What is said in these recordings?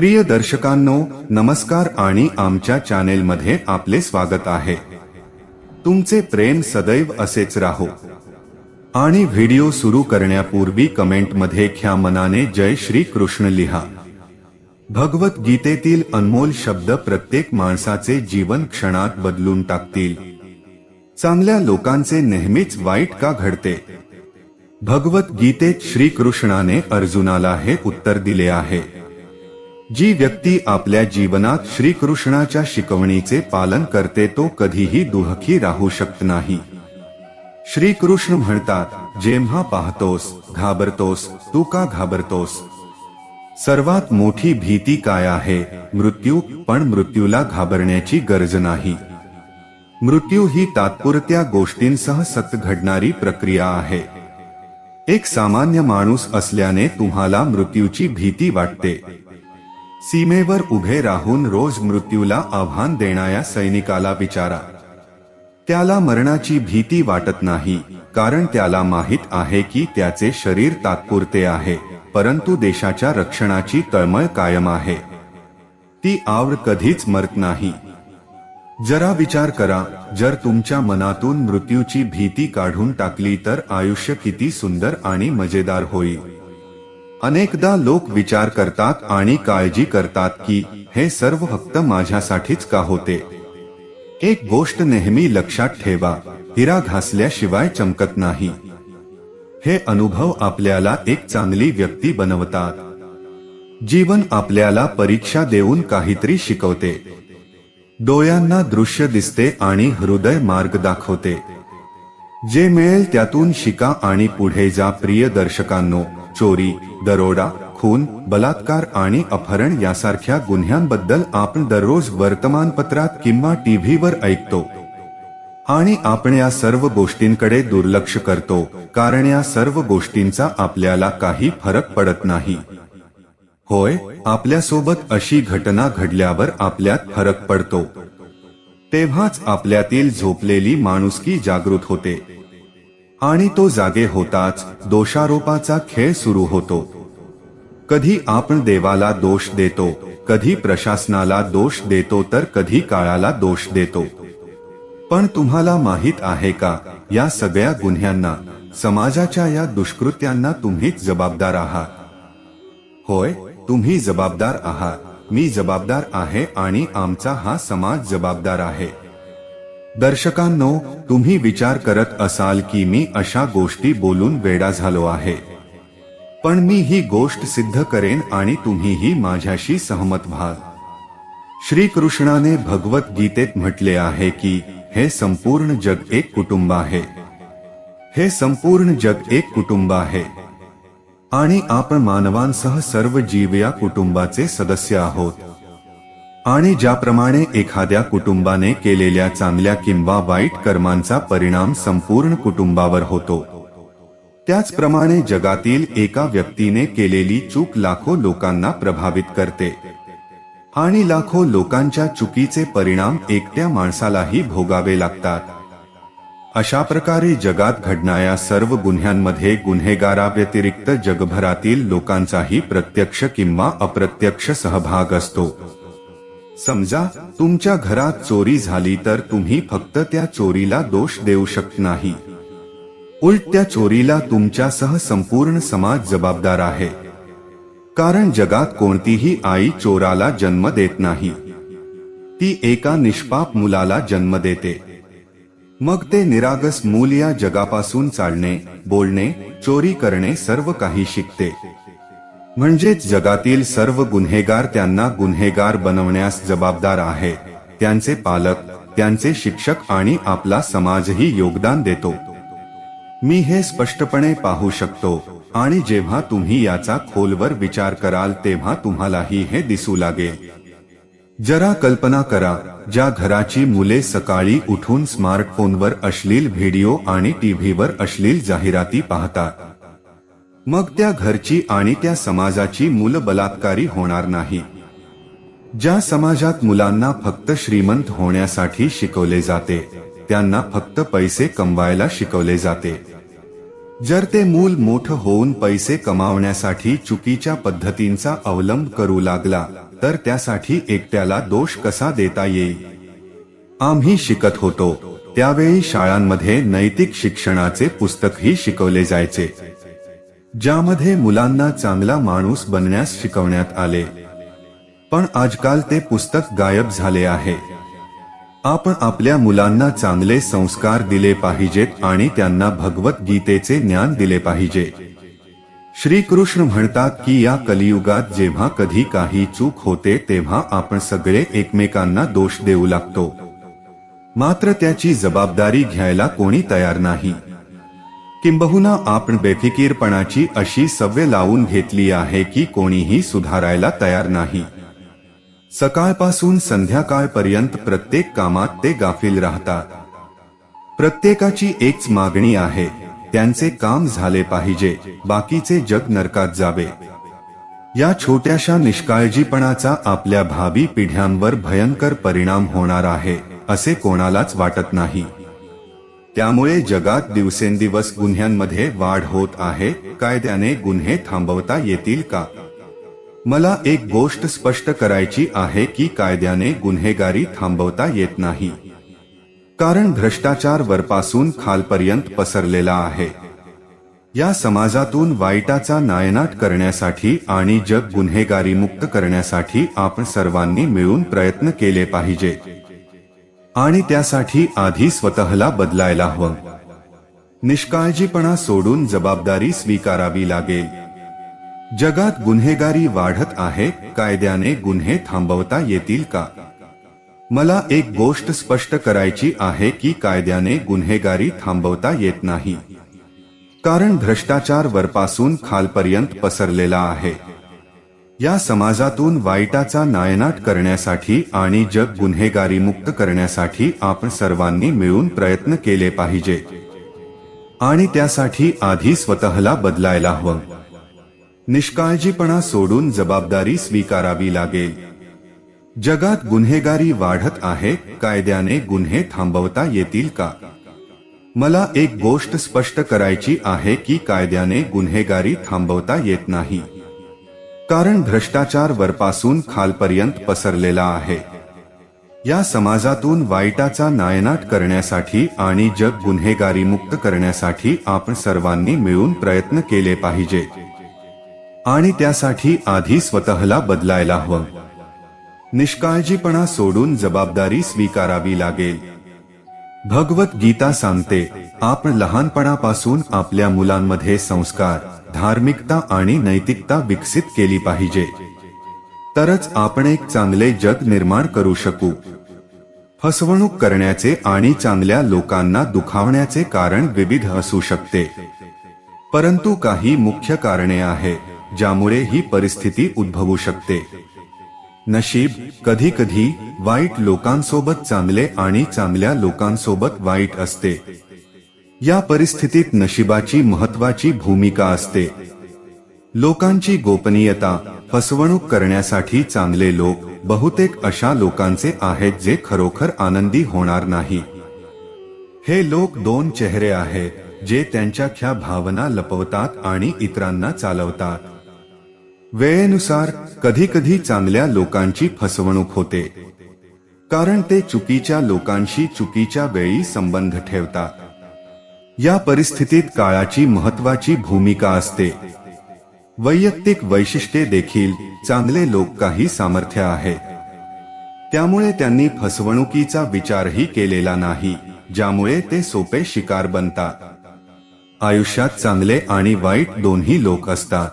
प्रिय दर्शकांनो नमस्कार आणि आमच्या चॅनेलमध्ये आपले स्वागत आहे. तुमचे प्रेम सदैव असेच राहो. आणि व्हिडिओ सुरू करण्यापूर्वी कमेंटमध्ये ख्या मनाने जय श्री कृष्ण लिहा. भगवद्गीतेतील अनमोल शब्द प्रत्येक माणसाचे जीवन क्षणात बदलून टाकतील. चांगल्या लोकांचे नेहमीच वाईट का घडते? भगवद्गीतेत श्रीकृष्णाने अर्जुनाला हे उत्तर दिले आहे. जी व्यक्ती आपल्या जीवनात श्रीकृष्णाच्या शिकवणीचे पालन करते तो कधीही दुहखी राहू शकत नाही. श्रीकृष्ण म्हणतात जेव्हा पाहतोस घाबरतोस तू का घाबरतोस? सर्वात मोठी भीती काय आहे? मृत्यू पण मृत्यूला घाबरण्याची गरज नाही. मृत्यू ही तात्पुरत्या गोष्टींसह सत घडणारी प्रक्रिया आहे. एक सामान्य माणूस असल्याने तुम्हाला मृत्यूची भीती वाटते. सीमेवर उभे राहून रोज मृत्यूला आव्हान देणाऱ्या सैनिकाला विचारा. त्याला मरणाची भीती वाटत नाही कारण त्याला माहीत आहे की त्याचे शरीर तात्पुरते आहे परंतु देशाच्या रक्षणाची तळमळ कायम आहे. ती आवड कधीच मरत नाही. जरा विचार करा जर तुमच्या मनातून मृत्यूची भीती काढून टाकली तर आयुष्य किती सुंदर आणि मजेदार होईल. अनेकदा लोक विचार करतात आणि काळजी करतात की हे सर्व फक्त माझ्यासाठीच का होते? एक गोष्ट नेहमी लक्षात ठेवा हिरा घासल्याशिवाय चमकत नाही. हे अनुभव आपल्याला एक चांगली व्यक्ती बनवतात. जीवन आपल्याला परीक्षा देऊन काहीतरी शिकवते. डोळ्यांना दृश्य दिसते आणि हृदय मार्ग दाखवते. जे मिळेल त्यातून शिका आणि पुढे जा प्रिय दर्शकांनो. चोरी दरोडा खून बलात्कार आणि अपहरण यासारख्या गुन्ह्यांबद्दल आपण दररोज वर्तमानपत्रात किंवा टीव्हीवर ऐकतो. आणि आपण या सर्व गोष्टींकडे दुर्लक्ष करतो कारण या सर्व गोष्टींचा आपल्याला काही फरक पडत नाही. होय आपल्यासोबत अशी घटना घडल्यावर आपल्यात फरक पडतो. तेव्हाच आपल्यातील झोपलेली माणुसकी जागृत होते. आणि तो जागे होताच दोषारोपाचा खेळ सुरू होतो. कधी आपण देवाला दोष देतो कधी प्रशासनाला दोष देतो तर कधी काळाला दोष देतो. पण तुम्हाला माहीत आहे का या सगळ्या गुन्ह्यांना समाजाच्या या दुष्कृत्यांना तुम्हीच जबाबदार आहात. होय तुम्ही जबाबदार आहात मी जबाबदार आहे आणि आमचा हा समाज जबाबदार आहे. दर्शकांनो तुम्ही विचार करत असाल की मी अशा गोष्टी बोलून वेडा झालो आहे. पण मी ही गोष्ट सिद्ध करेन आणि तुम्हीही माझ्याशी सहमत व्हाल. श्रीकृष्णाने भगवद्गीतेत म्हटले आहे की हे संपूर्ण जग एक कुटुंब आहे. हे संपूर्ण जग एक कुटुंब आहे. आणि आपण मानवांसह सर्व जीव या कुटुंबाचे सदस्य आहोत. आणि ज्याप्रमाणे एखाद्या कुटुंबाने केलेल्या चांगल्या किंवा वाईट कर्मांचा परिणाम संपूर्ण कुटुंबावर होतो. त्याचप्रमाणे जगातील एका व्यक्तीने केलेली चूक लाखो लोकांना प्रभावित करते. आणि लाखो लोकांच्या चुकीचे परिणाम एकट्या माणसालाही भोगावे लागतात. अशा प्रकारे जगात घडणाऱ्या सर्व गुन्ह्यांमध्ये गुन्हेगाराव्यतिरिक्त जगभरातील लोकांचाही प्रत्यक्ष किंवा अप्रत्यक्ष सहभाग असतो. समजा तुमच्या घरात चोरी झाली तर तुम्ही फक्त त्या चोरीला दोष देऊ शकत नाही उलट त्या चोरीला तुमच्यासह संपूर्ण समाज जबाबदार आहे. कारण जगात कोणतीही आई चोराला जन्म देत नाही. ती एका निष्पाप मुलाला जन्म देते. मग ते निरागस मूल या जगापासून चालणे बोलणे चोरी करणे सर्व काही शिकते. म्हणजेच जगातील सर्व गुन्हेगार त्यांना गुन्हेगार बनवण्यास जबाबदार आहे. त्यांचे पालक त्यांचे शिक्षक आणि आपला समाजही योगदान देतो. मी हे स्पष्टपणे पाहू शकतो. आणि जेव्हा तुम्ही याचा खोलवर विचार कराल तेव्हा तुम्हालाही हे दिसू लागेल. जरा कल्पना करा ज्या घराची मुले सकाळी उठून स्मार्टफोनवर अश्लील व्हिडिओ आणि टीव्हीवर अश्लील जाहिराती पाहतात. मग त्या घरची आणि त्या समाजाची मूल बलात्कारी होणार नाही. ज्या समाजात मुलांना फक्त श्रीमंत होण्यासाठी शिकवले जाते त्यांना फक्त पैसे कमवायला शिकवले जाते. जर ते मूल मोठं होऊन पैसे कमावण्यासाठी चुकीच्या पद्धतींचा अवलंब करू लागला तर त्यासाठी एकट्याला दोष कसा देता येईल? आम्ही शिकत होतो त्यावेळी शाळांमध्ये नैतिक शिक्षणाचे पुस्तकही शिकवले जायचे. ज्यामध्ये मुलांना चांगला माणूस बनण्यास शिकवण्यात आले. पण आजकाल ते पुस्तक गायब झाले आहे. आपण आपल्या मुलांना चांगले संस्कार दिले पाहिजेत आणि त्यांना भगवद्गीतेचे ज्ञान दिले पाहिजे. श्रीकृष्ण म्हणतात की या कलियुगात जेव्हा कधी काही चूक होते तेव्हा आपण सगळे एकमेकांना दोष देऊ लागतो. मात्र त्याची जबाबदारी घ्यायला कोणी तयार नाही. किंबहुना आपण बेफिकीरपणाची अशी सवय लावून घेतली आहे की कोणीही सुधारायला तयार नाही. सकाळपासून संध्याकाळपर्यंत प्रत्येक कामात ते गाफील राहतात. प्रत्येकाची एकच मागणी आहे त्यांचे काम झाले पाहिजे बाकीचे जग नरकात जावे. या छोट्याशा निष्काळजीपणाचा आपल्या भावी पिढ्यांवर भयंकर परिणाम होणार आहे असे कोणालाच वाटत नाही. त्यामुळे जगात दिवसेंदिवस गुन्ह्यांमध्ये वाढ होत आहे. कायद्याने गुन्हे थांबवता येतील का? मला एक गोष्ट स्पष्ट करायची आहे की कायद्याने गुन्हेगारी थांबवता येत नाही. कारण भ्रष्टाचार वरपासून खालपर्यंत पसरलेला आहे. या समाजातून वाईटाचा नायनाट करण्यासाठी आणि जग गुन्हेगारी मुक्त करण्यासाठी आपण सर्वांनी मिळून प्रयत्न केले पाहिजे आणि त्यासाठी आधी स्वतःला बदलायला हवं. निष्काळजीपणा सोडून जबाबदारी स्वीकारावी लागेल. जगात गुन्हेगारी वाढत आहे कायद्याने गुन्हे थांबवता येतील का? मला एक गोष्ट स्पष्ट करायची आहे की कायद्याने गुन्हेगारी थांबवता येत नाही. कारण भ्रष्टाचार वरपासून खालपर्यंत पसरलेला आहे. या समाजातून वाईटाचा नायनाट करण्यासाठी आणि जग गुन्हेगारी मुक्त करण्यासाठी आपण सर्वांनी मिळून प्रयत्न केले पाहिजे. आणि त्यासाठी आधी स्वतःला बदलायला हवं. निष्काळजीपणा सोडून जबाबदारी स्वीकारावी लागेल. जगात गुन्हेगारी वाढत आहे कायद्याने गुन्हे थांबवता येतील का? मला एक गोष्ट स्पष्ट करायची आहे की कायद्याने गुन्हेगारी थांबवता येत नाही. कारण भ्रष्टाचार वरपासून खालपर्यंत पसरलेला आहे. या समाजातून वाईटाचा नायनाट करण्यासाठी आणि जग गुन्हेगारी मुक्त करण्यासाठी आपण सर्वांनी मिळून प्रयत्न केले पाहिजे. आणि त्यासाठी आधी स्वतःला बदलायला हवं. निष्काळजीपणा सोडून जबाबदारी स्वीकारावी लागेल. भगवत गीता सांगते आपण लहानपणापासून आपल्या मुलांमध्ये संस्कार धार्मिकता आणि नैतिकता विकसित केली पाहिजे. तरच आपण एक चांगले जग निर्माण करू शकू. फसवणूक करण्याचे आणि चांगल्या लोकांना दुखावण्याचे कारण विविध असू शकते. परंतु काही मुख्य कारणे आहेत ज्यामुळे ही परिस्थिती उद्भवू शकते. नशीब कधी कधी वाईट लोकांसोबत चांगले आणि चांगल्या लोकांसोबत वाईट असते. या परिस्थितीत नशिबाची महत्वाची भूमिका असते. लोकांची गोपनीयता फसवणूक करण्यासाठी चांगले लोक बहुतेक अशा लोकांचे आहेत जे खरोखर आनंदी होणार नाही. हे लोक दोन चेहरे आहेत जे त्यांच्या ख्या भावना लपवतात आणि इतरांना चालवतात. वेळेनुसार कधी कधी चांगल्या लोकांची फसवणूक होते. कारण ते चुकीच्या लोकांशी चुकीच्या वेळी संबंध ठेवतात. या परिस्थितीत काळाची महत्वाची भूमिका असते. वैयक्तिक वैशिष्ट्ये देखील चांगले लोक काही सामर्थ्य आहे. त्यामुळे त्यांनी फसवणुकीचा विचारही केलेला नाही ज्यामुळे ते सोपे शिकार बनतात. आयुष्यात चांगले आणि वाईट दोन्ही लोक असतात.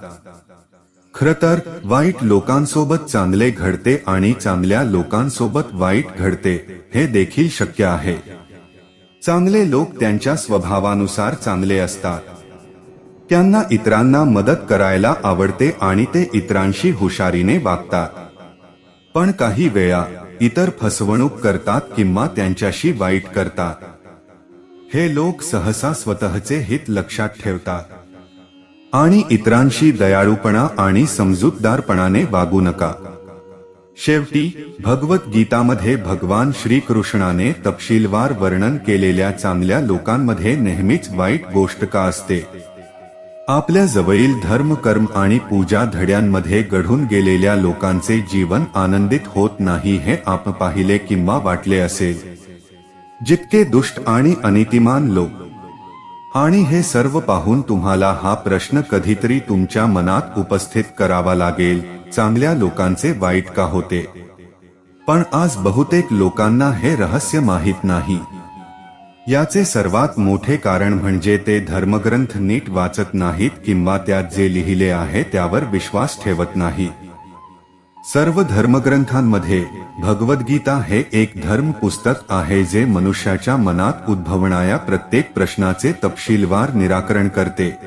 खर तर वाईट लोकांसोबत चांगले घडते आणि चांगल्या लोकांसोबत वाईट घडते हे देखील शक्य आहे. चांगले लोक त्यांच्या स्वभावानुसार चांगले असतात. त्यांना इतरांना मदत करायला आवडते आणि ते इतरांशी हुशारीने वागतात. पण काही वेळा इतर फसवणूक करतात किंवा त्यांच्याशी वाईट करतात. हे लोक सहसा स्वतःचे हित लक्षात ठेवतात. आणि इतरांशी दयाळूपणा आणि समजूतदारपणाने वागू नका. शेवटी भगवद्गीतामध्ये भगवान श्रीकृष्णाने तपशीलवार वर्णन केलेल्या चांगल्या लोकांमध्ये नेहमीच वाईट गोष्ट का असते? आपल्या जवळील धर्म कर्म आणि पूजा धड्यांमध्ये घडून गेलेल्या लोकांचे जीवन आनंदित होत नाही हे आपण पाहिले किंवा वाटले असेल. जितके दुष्ट आणि अनितिमान लोक आणि हे सर्व पाहून तुम्हाला हा प्रश्न कधीतरी तुमच्या मनात उपस्थित करावा लागेल. चांगल्या लोकांचे वाईट का होते? पण आज बहुतेक लोकांना हे रहस्य माहीत नाही. याचे सर्वात मोठे कारण म्हणजे ते धर्मग्रंथ नीट वाचत नाहीत किंवा त्यात जे लिहिले आहे त्यावर विश्वास ठेवत नाही सर्व धर्मग्रंथांमध्ये भगवद्गीता हे एक धर्म पुस्तक आहे जे मनुष्याच्या मनात उद्भवणाऱ्या प्रत्येक प्रश्नाचे तपशीलवार निराकरण करते.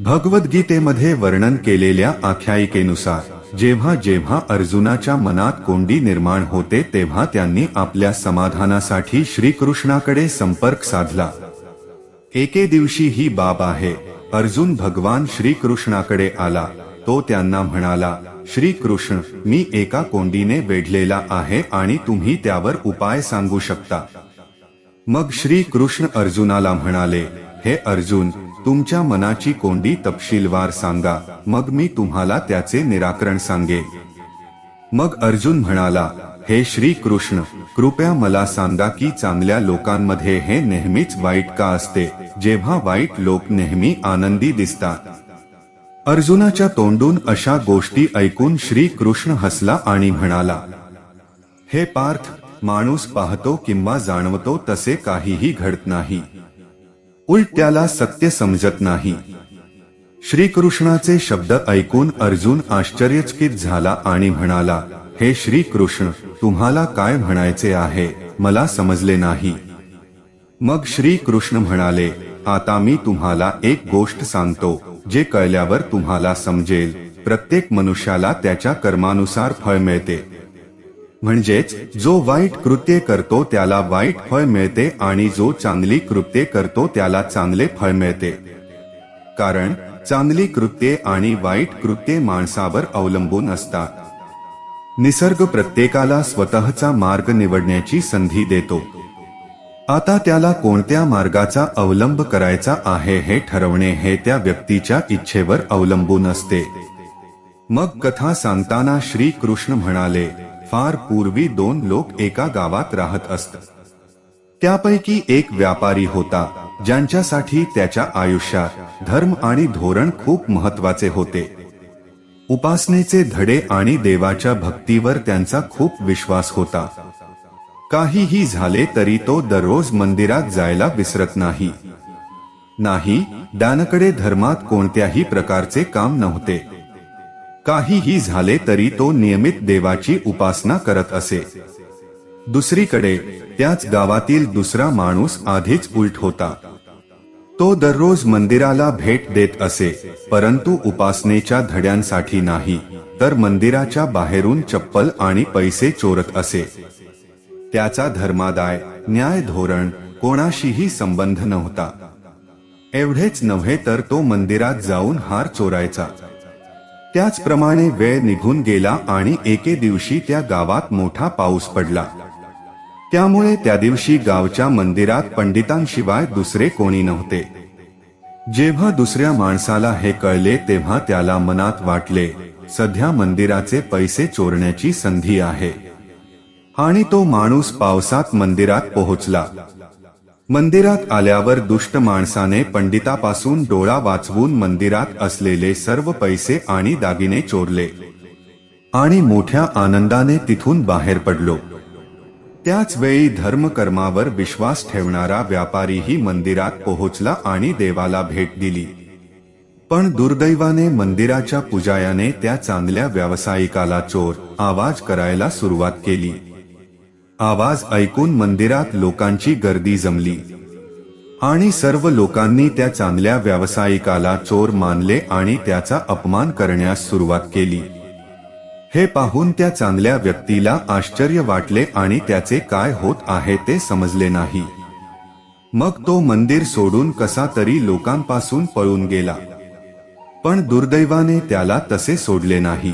भगवद्गीतेमध्ये वर्णन केलेल्या आख्यायिकेनुसार जेव्हा जेव्हा अर्जुनाच्या मनात कोंडी निर्माण होते तेव्हा त्यांनी आपल्या समाधानासाठी श्रीकृष्णाकडे संपर्क साधला. एके दिवशी ही बाब आहे. अर्जुन भगवान श्रीकृष्णाकडे आला. तो त्यांना म्हणाला श्रीकृष्ण मी एका कोंडीने वेढलेला आहे आणि तुम्ही त्यावर उपाय सांगू शकता. मग श्री कृष्ण अर्जुनाला म्हणाले हे अर्जुन तुमच्या मनाची कोंडी तपशीलवार सांगा मग मी तुम्हाला त्याचे निराकरण सांगेन. मग अर्जुन म्हणाला हे श्री कृष्ण कृपया मला सांगा की चांगल्या लोकांमध्ये हे नेहमीच वाईट का असते? जेव्हा वाईट लोक नेहमी आनंदी दिसतात अर्जुनाच्या तोंडून अशा गोष्टी ऐकून श्री कृष्ण हसला आणि म्हणाला हे पार्थ माणूस पाहतो किंवा जाणवतो तसे काहीही घडत नाही. उलट त्याला सत्य समजत नाही. श्रीकृष्णाचे शब्द ऐकून अर्जुन आश्चर्यचकित झाला आणि म्हणाला हे श्री कृष्ण तुम्हाला काय म्हणायचे आहे? मला समजले नाही. मग श्री कृष्ण म्हणाले आता मी तुम्हाला एक गोष्ट सांगतो जे कळल्यावर तुम्हाला समजेल प्रत्येक मनुष्याला त्याच्या कर्मानुसार फळ मिळते. म्हणजेच जो वाईट कृत्य करतो त्याला वाईट फळ मिळते आणि जो चांगली कृत्ये करतो त्याला चांगले फळ मिळते. कारण चांगली कृत्ये आणि वाईट कृत्ये माणसावर अवलंबून असतात. निसर्ग प्रत्येकाला स्वतःचा मार्ग निवडण्याची संधी देतो. आता त्याला कोणत्या मार्गाचा अवलंब करायचा आहे हे ठरवणे हे त्या व्यक्तीच्या इच्छेवर अवलंबून असते. मग कथा सांगताना श्री कृष्ण म्हणाले फार पूर्वी दोन लोक एका गावात राहत असत. त्यापैकी एक व्यापारी होता ज्यांच्यासाठी त्याच्या आयुष्यात धर्म आणि धोरण खूप महत्त्वाचे होते. उपासनेचे धडे आणि देवाच्या भक्तीवर त्यांचा खूप विश्वास होता. काहीही झाले तरी तो दररोज मंदिरात जायला विसरत नाही. नाही दानकडे धर्मात कोणत्याही प्रकारचे काम नव्हते. काहीही झाले तरी तो नियमित देवाची उपासना करत असे. दुसरीकडे त्याच गावातील दुसरा माणूस आधीच उलट होता. तो दररोज मंदिराला भेट देत असे परंतु उपासनेच्या धड्यांसाठी नाही तर मंदिराच्या बाहेरून चप्पल आणि पैसे चोरत असे. त्याचा धर्मादाय न्याय धोरण कोणाशीही संबंध नव्हता. एवढेच नव्हे तर तो मंदिरात जाऊन हार चोरायचा. त्याचप्रमाणे वेळ निघून गेला आणि एके दिवशी त्या गावात मोठा पाऊस पडला. त्यामुळे त्या दिवशी गावच्या मंदिरात पंडितांशिवाय दुसरे कोणी नव्हते. जेव्हा दुसऱ्या माणसाला हे कळले तेव्हा त्याला मनात वाटले सध्या मंदिराचे पैसे चोरण्याची संधी आहे. आणि तो माणूस पावसात मंदिरात पोहोचला. मंदिरात आल्यावर दुष्ट माणसाने पंडितापासून डोळा वाचवून मंदिरात असलेले सर्व पैसे आणि दागिने चोरले. आणि मोठ्या आनंदाने तिथून बाहेर पडलो. त्याच वेळी धर्मकर्मावर विश्वास ठेवणारा व्यापारीही मंदिरात पोहोचला आणि देवाला भेट दिली. पण दुर्दैवाने मंदिराच्या पुजायाने त्या चांगल्या व्यावसायिकाला चोर आवाज करायला सुरुवात केली. आवाज ऐकून मंदिरात लोकांची गर्दी जमली. आणि सर्व लोकांनी त्या चांगल्या व्यावसायिकाला चोर मानले आणि त्याचा अपमान करण्यास सुरुवात केली. हे पाहून त्या चांगल्या व्यक्तीला आश्चर्य वाटले आणि त्याचे काय होत आहे ते समजले नाही. मग तो मंदिर सोडून कसा तरी लोकांपासून पळून गेला. पण दुर्दैवाने त्याला तसे सोडले नाही.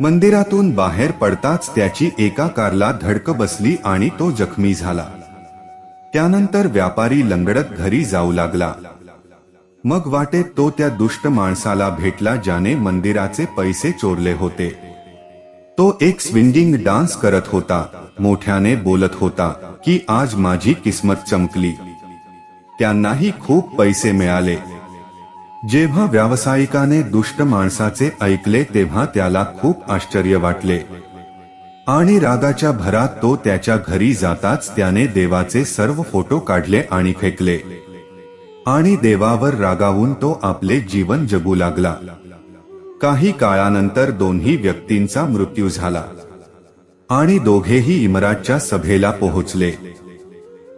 मंदिरातून बाहेर पडताच त्याची एका कारला धडक बसली आणि तो जखमी झाला. त्यानंतर व्यापारी लंगडत घरी जाऊ लागला. मग वाटेत तो त्या दुष्ट माणसाला भेटला ज्याने मंदिराचे पैसे चोरले होते. तो एक स्विंगिंग डान्स करत होता मोठ्याने बोलत होता की आज माझी किस्मत चमकली. त्यांनाही खूप पैसे मिळाले. जेव्हा व्यावसायिकाने दुष्ट माणसाचे ऐकले तेव्हा त्याला खूप आश्चर्य वाटले. आणि रागाच्या भरात तो त्याच्या घरी जाताच त्याने देवाचे सर्व फोटो काढले आणि फेकले. आणि देवावर रागावून तो आपले जीवन जगू लागला. काही काळानंतर दोन्ही व्यक्तींचा मृत्यू झाला. आणि दोघेही इमराजच्या सभेला पोहोचले.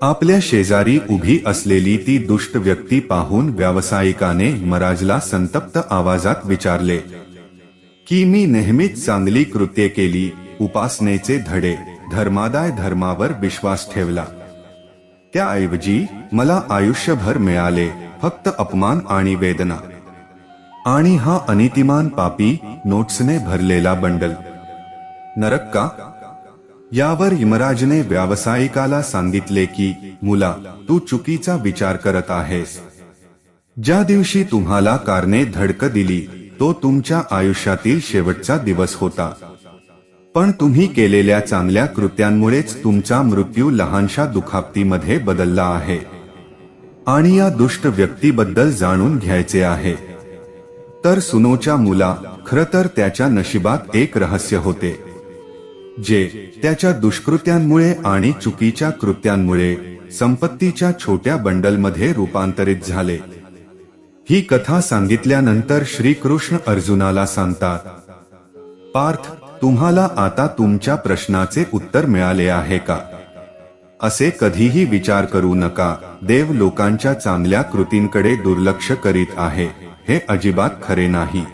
आपल्या शेजारी उभी असलेली ती दुष्ट व्यक्ती पाहून व्यावसायिकाने मराजला संतप्त आवाजात विचारले की मी नेहमीच चांगली कृत्ये केली उपासनेचे धडे धर्मादाय धर्मावर विश्वास ठेवला. त्याऐवजी मला आयुष्यभर मिळाले फक्त अपमान आणि वेदना. आणि हा अनितिमान पापी नोट्सने भरलेला बंडल. नरक का? यावर यमराजने व्यावसायिकाला सांगितले की मुला तू चुकीचा विचार करत आहेस. ज्या दिवशी तुम्हाला कारने धडक दिली तो तुमच्या आयुष्यातील शेवटचा दिवस होता. पण तुम्ही केलेल्या चांगल्या कृत्यांमुळेच तुमचा मृत्यू लहानशा दुखापतीमध्ये बदलला आहे. आणि या दुष्ट व्यक्तीबद्दल जाणून घ्यायचे आहे. तर सुनोच्या मुला खर तर त्याच्या नशिबात एक रहस्य होते. जे त्याच्या दुष्कृत्यांमुळे आणि चुकीच्या कृत्यांमुळे संपत्तीच्या छोट्या बंडलमध्ये रूपांतरित झाले. ही कथा सांगितल्यानंतर श्रीकृष्ण अर्जुनाला सांगतात पार्थ तुम्हाला आता तुमच्या प्रश्नाचे उत्तर मिळाले आहे का? असे कधीही विचार करू नका. देव लोकांच्या चांगल्या कृतींकडे दुर्लक्ष करीत आहे. हे अजिबात खरे नाही.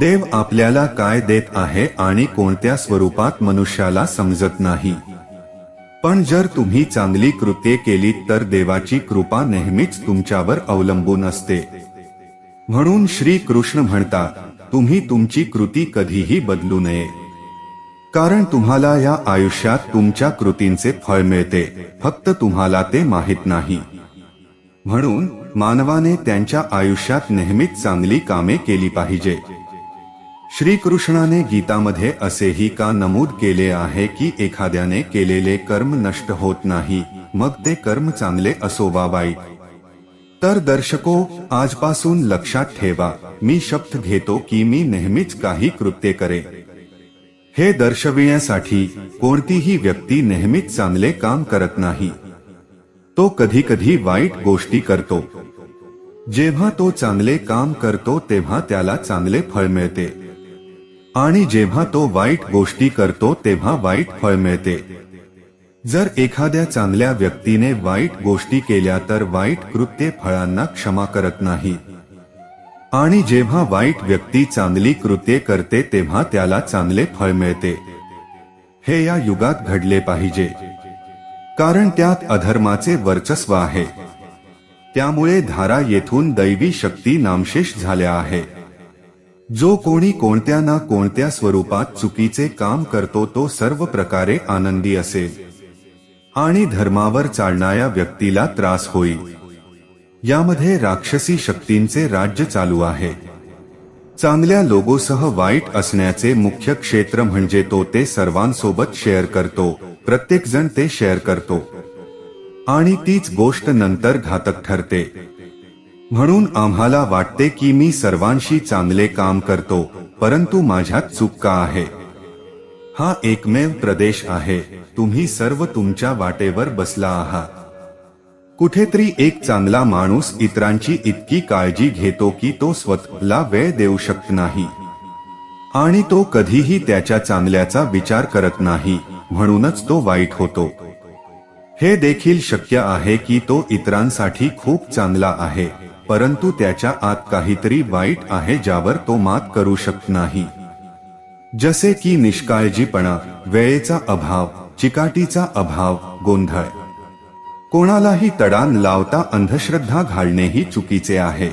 देव आपल्याला काय देत आहे आणि कोणत्या स्वरूपात मनुष्याला समजत नाही. पण जर तुम्ही चांगली कृत्ये केलीत तर देवाची कृपा नेहमीच तुमच्यावर अवलंबून असते. म्हणून श्री कृष्ण म्हणतात तुम्ही तुमची कृती कधीही बदलू नये. कारण तुम्हाला या आयुष्यात तुमच्या कृतींचे फळ मिळते फक्त तुम्हाला ते माहीत नाही. म्हणून मानवाने त्यांच्या आयुष्यात नेहमीच चांगली कामे केली पाहिजे. श्रीकृष्णाने गीतामध्ये असेही का नमूद केले आहे की एखाद्याने केलेले कर्म नष्ट होत नाही, मग ते कर्म चांगले असो वाईट तर दर्शको, आजपासून लक्षात ठेवा, मी शपथ घेतो की मी नेहमीच काही कृत्य करे. हे दर्शविण्यासाठी कोणतीही व्यक्ती नेहमीच चांगले काम करत नाही. तो कधी कधी वाईट गोष्टी करतो. जेव्हा तो चांगले काम करतो, तेव्हा त्याला चांगले फळ मिळते. आणि जेव्हा तो वाईट गोष्टी करतो तेव्हा वाईट फळ मिळते. जर एखाद्या चांगल्या व्यक्तीने वाईट गोष्टी केल्या तर वाईट कृत्ये फळांना क्षमा करत नाही. आणि जेव्हा वाईट व्यक्ती चांगली कृत्ये करते तेव्हा त्याला चांगले फळ मिळते. हे या युगात घडले पाहिजे. कारण त्यात अधर्माचे वर्चस्व आहे. त्यामुळे धारा येथून दैवी शक्ती नामशेष झाल्या आहे. जो कोणी कोणत्या ना कोणत्या स्वरूपात चुकीचे काम करतो तो सर्व प्रकारे आनंदी असेल. आणि धर्मावर चालणाऱ्या व्यक्तीला त्रास होईल. यामध्ये राक्षसी शक्तींचे राज्य चालू आहे. चांगल्या लोगोसह वाईट असण्याचे मुख्य क्षेत्र म्हणजे तो ते सर्वांसोबत शेअर करतो प्रत्येक जण ते शेअर करतो. आणि तीच गोष्ट नंतर घातक ठरते. म्हणून आम्हाला वाटते की मी सर्वांशी चांगले काम करतो परंतु माझ्यात चूक आहे. हा एकमेव प्रदेश आहे. तुम्ही सर्व तुमच्या वाटेवर बसला आहात. कुठेतरी एक चांगला माणूस इतरांची इतकी काळजी घेतो की तो स्वतःला वेळ देऊ शकत नाही. आणि तो कधीही त्याच्या चांगल्याचा विचार करत नाही म्हणूनच तो वाईट होतो. हे देखील शक्य आहे की तो इतरांसाठी खूप चांगला आहे. परंतु त्याच्या आत काहीतरी वाईट आहे ज्यावर तो मात करू शकत नाही. जसे की निष्काळजीपणा वेळेचा अभाव चिकाटीचा अभाव गोंधळ. कोणालाही तडान लावता अंधश्रद्धा घालणेही चुकीचे आहे.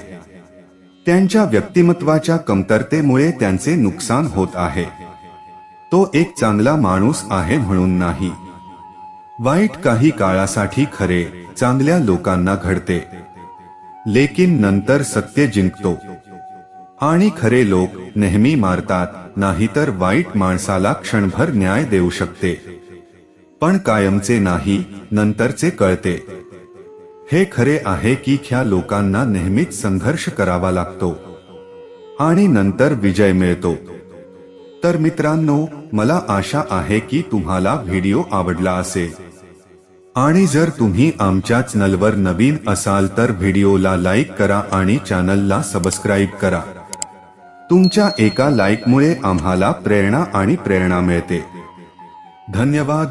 त्यांच्या व्यक्तिमत्वाच्या कमतरतेमुळे त्यांचे नुकसान होत आहे. तो एक चांगला माणूस आहे म्हणून नाही. वाईट काही काळासाठी खरे चांगल्या लोकांना घडते. लेकिन नंतर सत्य जिंकतो. आणि खरे लोक नेहमी मारतात नाहीतर वाईट माणसाला क्षणभर न्याय देऊ शकते. पण कायमचे नाही नंतरचे कळते. हे खरे आहे की ह्या लोकांना नेहमीच संघर्ष करावा लागतो. आणि नंतर विजय मिळतो. तर मित्रांनो मला आशा आहे की तुम्हाला व्हिडिओ आवडला असेल. आणि जर तुम्ही आमच्या चॅनलवर नवीन असाल तर व्हिडिओला लाईक करा आणि चॅनलला सबस्क्राईब करा. तुमच्या एका लाईकमुळे आम्हाला प्रेरणा आणि प्रेरणा मिळते. धन्यवाद.